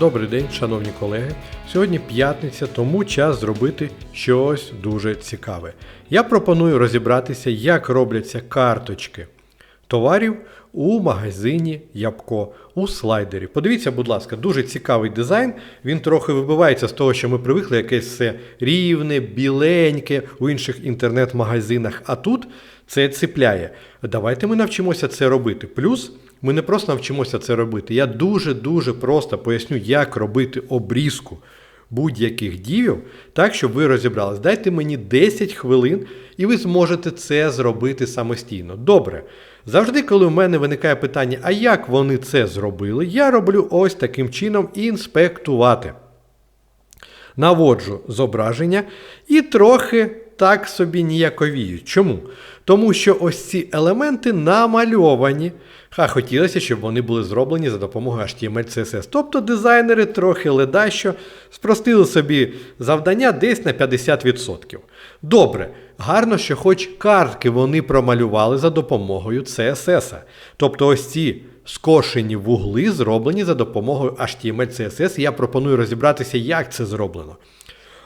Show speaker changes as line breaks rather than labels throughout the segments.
Добрий день, шановні колеги. Сьогодні п'ятниця, тому час зробити щось дуже цікаве. Я пропоную розібратися, як робляться карточки товарів у магазині Ябко у слайдері. Подивіться, будь ласка, дуже цікавий дизайн. Він трохи вибивається з того, що ми привикли, якесь все рівне, біленьке у інших інтернет-магазинах. А тут це цепляє. Давайте ми навчимося це робити. Плюс. Ми не просто навчимося це робити. Я дуже-дуже просто поясню, як робити обрізку будь-яких дівів, так, щоб ви розібрались. Дайте мені 10 хвилин, і ви зможете це зробити самостійно. Добре. Завжди, коли в мене виникає питання, а як вони це зробили, я роблю ось таким чином інспектувати. Наводжу зображення і трохи так собі ніяковію. Чому? Тому що ось ці елементи намальовані. А хотілося, щоб вони були зроблені за допомогою HTML CSS. Тобто дизайнери трохи ледащо спростили собі завдання десь на 50%. Добре, гарно, що хоч картки вони промалювали за допомогою CSS. Тобто ось ці скошені вугли зроблені за допомогою HTML CSS. Я пропоную розібратися, як це зроблено.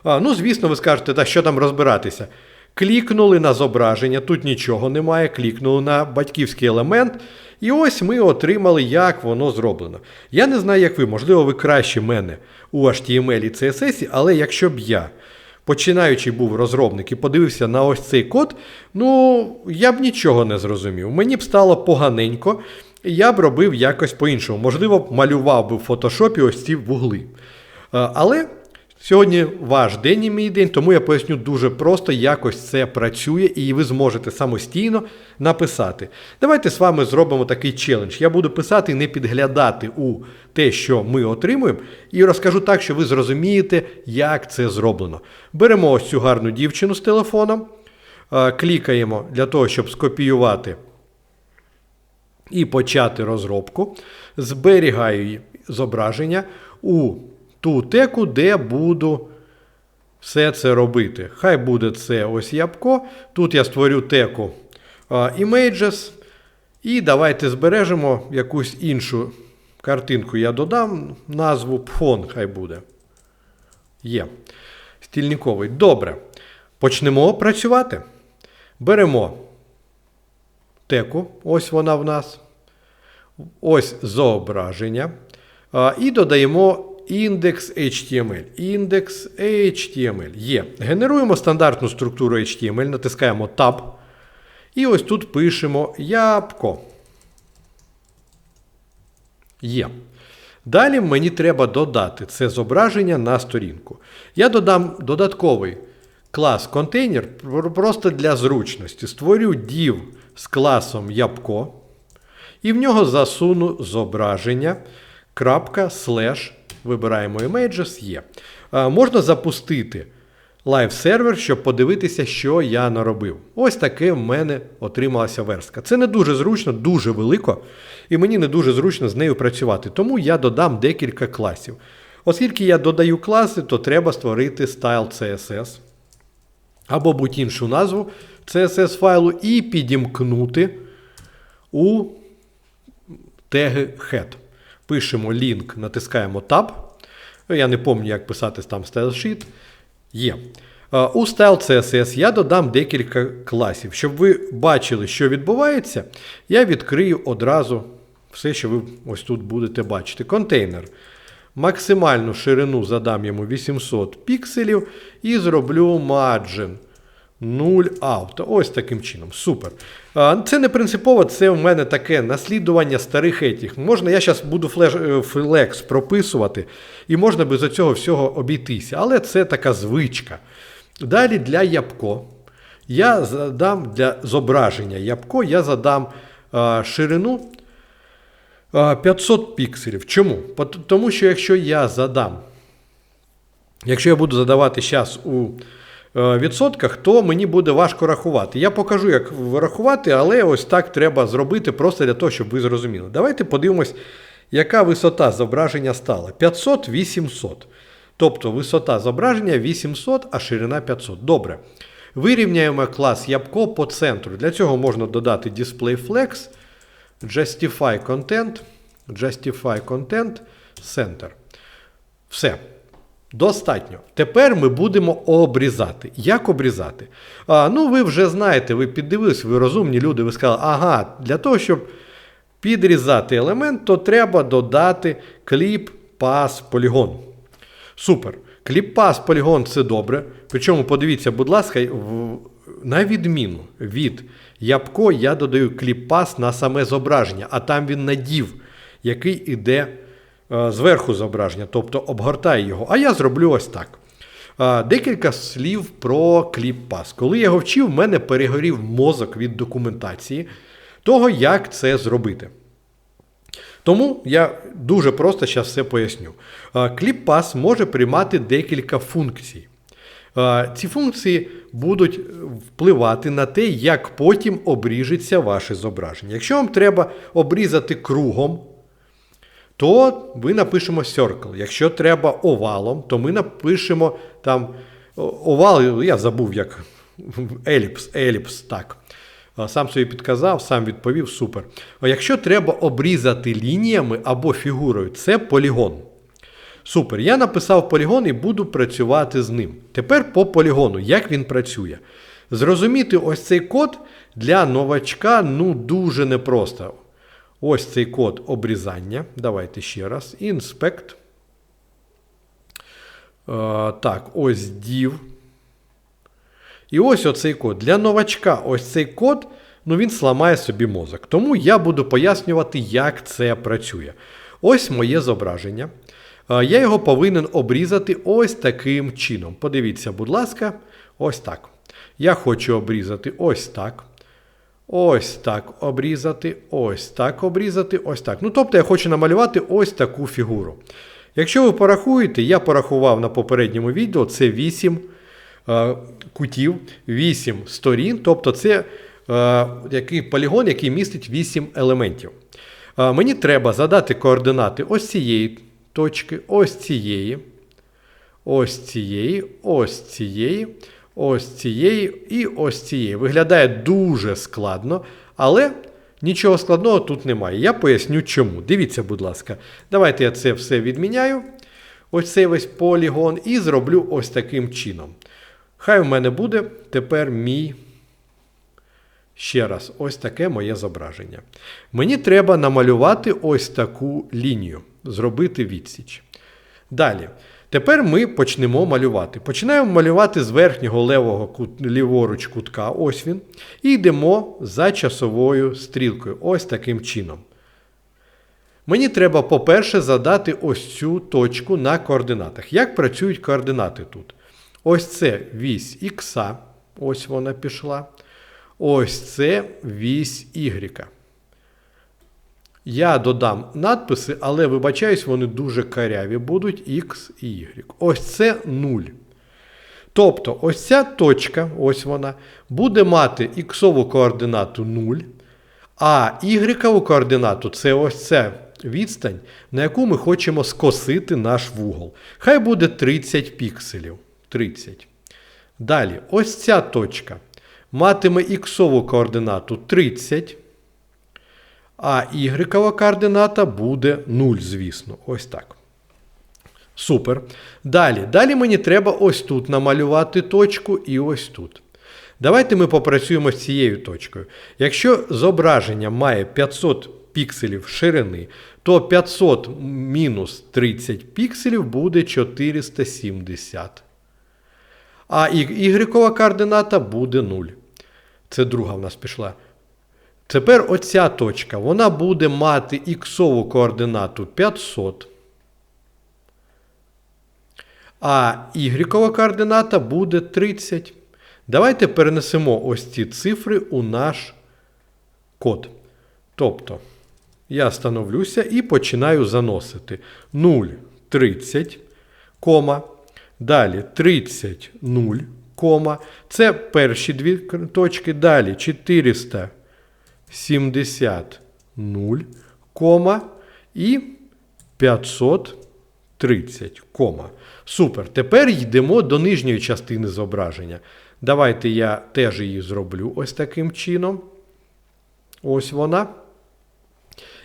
Ну, звісно, ви скажете, та що там розбиратися. Клікнули на зображення, тут нічого немає, клікнули на батьківський елемент. І ось ми отримали, як воно зроблено. Я не знаю, як ви, можливо, ви краще мене у HTML і CSS, але якщо б я, починаючи був розробник і подивився на ось цей код, ну я б нічого не зрозумів. Мені б стало поганенько, я б робив якось по-іншому. Можливо, малював би в фотошопі ось ці вугли. Але. Сьогодні ваш день і мій день, тому я поясню дуже просто, як ось це працює, і ви зможете самостійно написати. Давайте з вами зробимо такий челендж. Я буду писати не підглядати у те, що ми отримуємо, і розкажу так, що ви зрозумієте, як це зроблено. Беремо ось цю гарну дівчину з телефоном, клікаємо для того, щоб скопіювати і почати розробку. Зберігаю зображення у ту теку, де буду все це робити. Хай буде це ось ябко. Тут я створю теку Images. І давайте збережемо якусь іншу картинку. Я додам назву фон, хай буде. Є. Стільниковий. Добре. Почнемо працювати. Беремо теку, ось вона в нас. Ось зображення. І додаємо індекс HTML. Індекс HTML є. Генеруємо стандартну структуру HTML, натискаємо Tab. І ось тут пишемо ябко. Є. Далі мені треба додати це зображення на сторінку. Я додам додатковий клас контейнер просто для зручності. Створю div з класом ябко. І в нього засуну зображення. крапка, слеш Вибираємо Images, є. Можна запустити лайв-сервер, щоб подивитися, що я наробив. Ось таке в мене отрималася верстка. Це не дуже зручно, дуже велико, і мені не дуже зручно з нею працювати. Тому я додам декілька класів. Оскільки я додаю класи, то треба створити style CSS або будь-іншу назву CSS файлу і підімкнути у теги head. Пишемо лінк, натискаємо Tab. Я не пам'ятаю, як писати там StyleSheet. Є. У Style CSS я додам декілька класів. Щоб ви бачили, що відбувається, я відкрию одразу все, що ви ось тут будете бачити. Контейнер. Максимальну ширину задам йому 800 пікселів і зроблю margin 0 out. Ось таким чином. Супер. Це не принципово, це у мене таке наслідування старих етіх. Можна, я зараз буду флекс прописувати, і можна без цього всього обійтися. Але це така звичка. Далі для ябко. Я задам для зображення ябко, я задам ширину 500 пікселів. Чому? Тому що якщо я задам, якщо я буду задавати зараз у Е, відсотках, то мені буде важко рахувати. Я покажу, як рахувати, але ось так треба зробити просто для того, щоб ви зрозуміли. Давайте подивимось, яка висота зображення стала. 500-800. Тобто висота зображення 800, а ширина 500. Добре. Вирівняємо клас Ябко по центру. Для цього можна додати DisplayFlex, Justify Content, Justify Content, Center. Все. Достатньо. Тепер ми будемо обрізати. Як обрізати? А, Ну, ви вже знаєте, ви піддивились, ви розумні люди, ви сказали, ага, для того, щоб підрізати елемент, то треба додати кліп, пас, полігон. Супер. Кліп, пас, полігон це добре. Причому, подивіться, будь ласка, на відміну від Ябко я додаю кліп-пас на саме зображення, а там він надів, який іде зверху зображення, тобто обгортає його. А я зроблю ось так. Е, Декілька слів про кліп-пас. Коли я його вчив, в мене перегорів мозок від документації того, як це зробити. Тому я дуже просто зараз все поясню. Кліп-пас може приймати декілька функцій. Е, Ці функції будуть впливати на те, як потім обріжеться ваше зображення. Якщо вам треба обрізати кругом, то ми напишемо circle. Якщо треба овалом, то ми напишемо там овал, я забув як еліпс, еліпс, так. Сам собі підказав, сам відповів, супер. А якщо треба обрізати лініями або фігурою, це полігон. Супер. Я написав полігон і буду працювати з ним. Тепер по полігону, як він працює. Зрозуміти ось цей код для новачка ну дуже непросто. Ось цей код обрізання. Давайте ще раз. Inspect. Е, так, ось div. І ось оцей код. Для новачка ось цей код, ну він сламає собі мозок. Тому я буду пояснювати, як це працює. Ось моє зображення. Е, Я його повинен обрізати ось таким чином. Подивіться, будь ласка, ось так. Я хочу обрізати ось так. Ось так обрізати, ось так обрізати, ось так. Ну, тобто я хочу намалювати ось таку фігуру. Якщо ви порахуєте, я порахував на попередньому відео, це 8 е, кутів, 8 сторін, тобто це е, який полігон, який містить 8 елементів. Е, мені треба задати координати ось цієї точки, ось цієї, ось цієї, ось цієї, ось цієї і ось цієї. Виглядає дуже складно, але нічого складного тут немає. Я поясню чому. Дивіться, будь ласка. Давайте я це все відміняю. Ось цей весь полігон, і зроблю ось таким чином. Хай в мене буде тепер мій. Ще раз, ось таке моє зображення. Мені треба намалювати ось таку лінію, зробити відсіч. Далі. Тепер ми почнемо малювати. Починаємо малювати з верхнього левого кут, ліворуч кутка, ось він, і йдемо за часовою стрілкою, ось таким чином. Мені треба, по-перше, задати ось цю точку на координатах. Як працюють координати тут? Ось це вісь х, ось вона пішла. Ось це вісь Y. Я додам надписи, але вибачаюсь, вони дуже каряві будуть X і Y. Ось це 0. Тобто, ось ця точка, ось вона, буде мати іксову координату 0, а y координату це ось ця відстань, на яку ми хочемо скосити наш вугол. Хай буде 30 пікселів. 30. Далі, ось ця точка матиме іксову координату 30. А y координата буде 0, звісно. Ось так. Супер. Далі. Далі мені треба ось тут намалювати точку і ось тут. Давайте ми попрацюємо з цією точкою. Якщо зображення має 500 пікселів ширини, то 500 мінус 30 пікселів буде 470. А y координата буде 0. Це друга в нас пішла. Тепер оця точка, вона буде мати іксову координату 500. А y координата буде 30. Давайте перенесемо ось ці цифри у наш код. Тобто, я становлюся і починаю заносити 0, 30, кома. Далі 30, 0, кома. Це перші дві точки. Далі 400. 70 0, кома і 530, кома. Супер. Тепер йдемо до нижньої частини зображення. Давайте я теж її зроблю ось таким чином. Ось вона.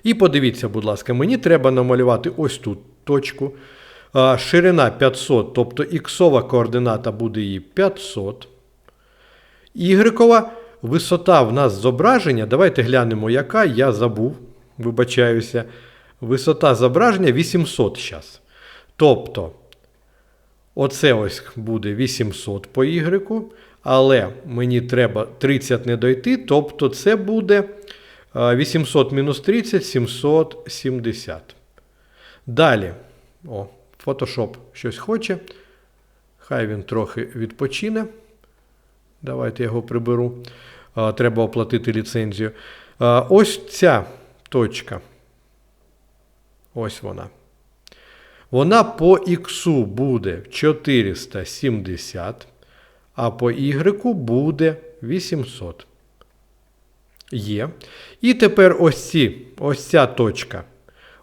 І подивіться, будь ласка, мені треба намалювати ось тут точку. Ширина 500, тобто іксова координата буде її 500. Ігрекова висота в нас зображення. Давайте глянемо, яка. Я забув, вибачаюся. Висота зображення 800 зараз. Тобто, оце ось буде 800 по Y, але мені треба 30 не дойти, тобто це буде 800 мінус 30 770. Далі. О, Photoshop щось хоче. Хай він трохи відпочине. Давайте я його приберу. Треба оплатити ліцензію. Ось ця точка. Ось вона. Вона по X буде 470, а по Y буде 800. Є. І тепер ось ці, ось ця точка.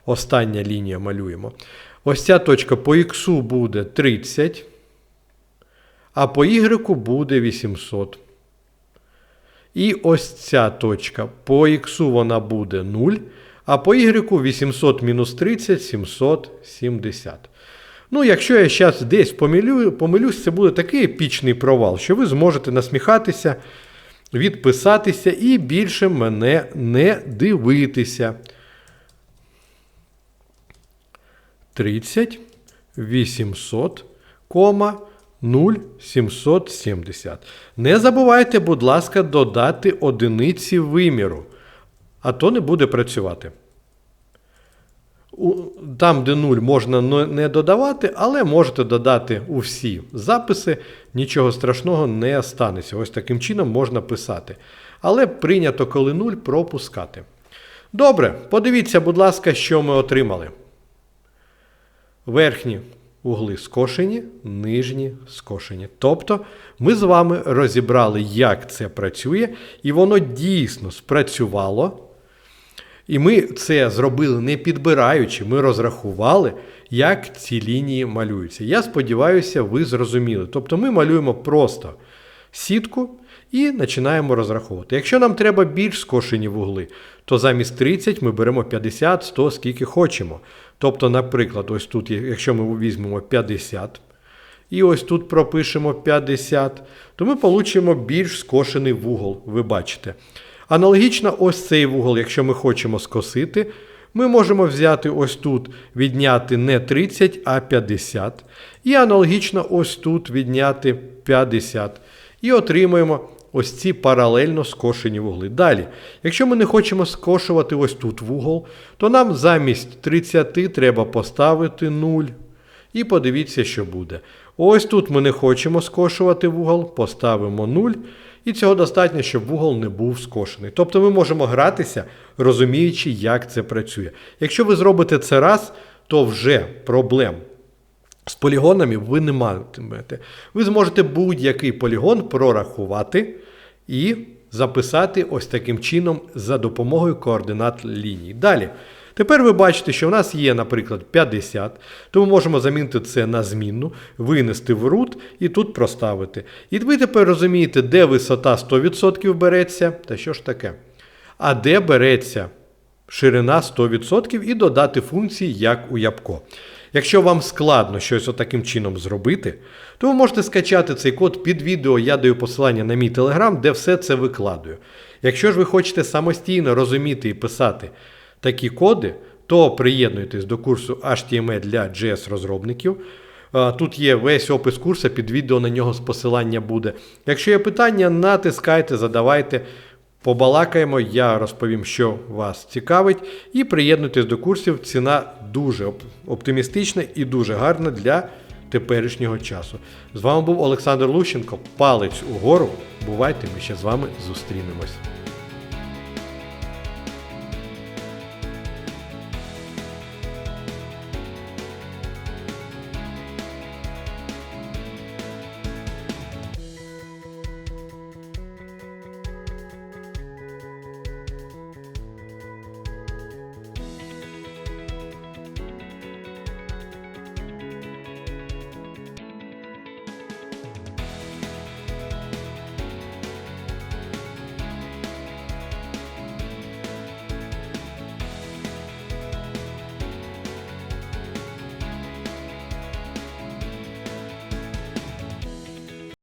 Остання лінія малюємо. Ось ця точка по X буде 30, а по Y буде 800. І ось ця точка. По X вона буде 0, а по Y 800 мінус 30 770. Ну, якщо я зараз десь помилю, помилюсь, це буде такий епічний провал, що ви зможете насміхатися, відписатися і більше мене не дивитися. 30 800, 0,770. Не забувайте, будь ласка, додати одиниці виміру, а то не буде працювати. Там, де 0 можна не додавати, але можете додати у всі записи, нічого страшного не станеться. Ось таким чином можна писати. Але прийнято, коли 0, пропускати. Добре, подивіться, будь ласка, що ми отримали. Верхні угли скошені, нижні скошені. Тобто ми з вами розібрали, як це працює, і воно дійсно спрацювало. І ми це зробили не підбираючи, ми розрахували, як ці лінії малюються. Я сподіваюся, ви зрозуміли. Тобто ми малюємо просто сітку і починаємо розраховувати. Якщо нам треба більш скошені вугли, то замість 30 ми беремо 50, 100, скільки хочемо. Тобто, наприклад, ось тут, якщо ми візьмемо 50, і ось тут пропишемо 50, то ми получимо більш скошений вугол, ви бачите. Аналогічно, ось цей вугол, якщо ми хочемо скосити, ми можемо взяти ось тут, відняти не 30, а 50. І аналогічно ось тут відняти 50. І отримуємо ось ці паралельно скошені вугли. Далі, якщо ми не хочемо скошувати ось тут вугол, то нам замість 30 треба поставити 0. І подивіться, що буде. Ось тут ми не хочемо скошувати вугол, поставимо 0. І цього достатньо, щоб вугол не був скошений. Тобто ми можемо гратися, розуміючи, як це працює. Якщо ви зробите це раз, то вже проблем з полігонами ви не матимете. Ви зможете будь-який полігон прорахувати і записати ось таким чином за допомогою координат ліній. Далі. Тепер ви бачите, що в нас є, наприклад, 50, то ми можемо замінити це на змінну, винести в root і тут проставити. І ви тепер розумієте, де висота 100% береться, та що ж таке? А де береться ширина 100% і додати функції, як у Ябко. Якщо вам складно щось отаким чином зробити, то ви можете скачати цей код під відео, я даю посилання на мій телеграм, де все це викладаю. Якщо ж ви хочете самостійно розуміти і писати такі коди, то приєднуйтесь до курсу HTML для JS-розробників. Тут є весь опис курсу, під відео на нього з посилання буде. Якщо є питання, натискайте, задавайте. Побалакаємо, я розповім, що вас цікавить, і приєднуйтесь до курсів. Ціна дуже оптимістична і дуже гарна для теперішнього часу. З вами був Олександр Лущенко. Палець угору. Бувайте, ми ще з вами зустрінемось.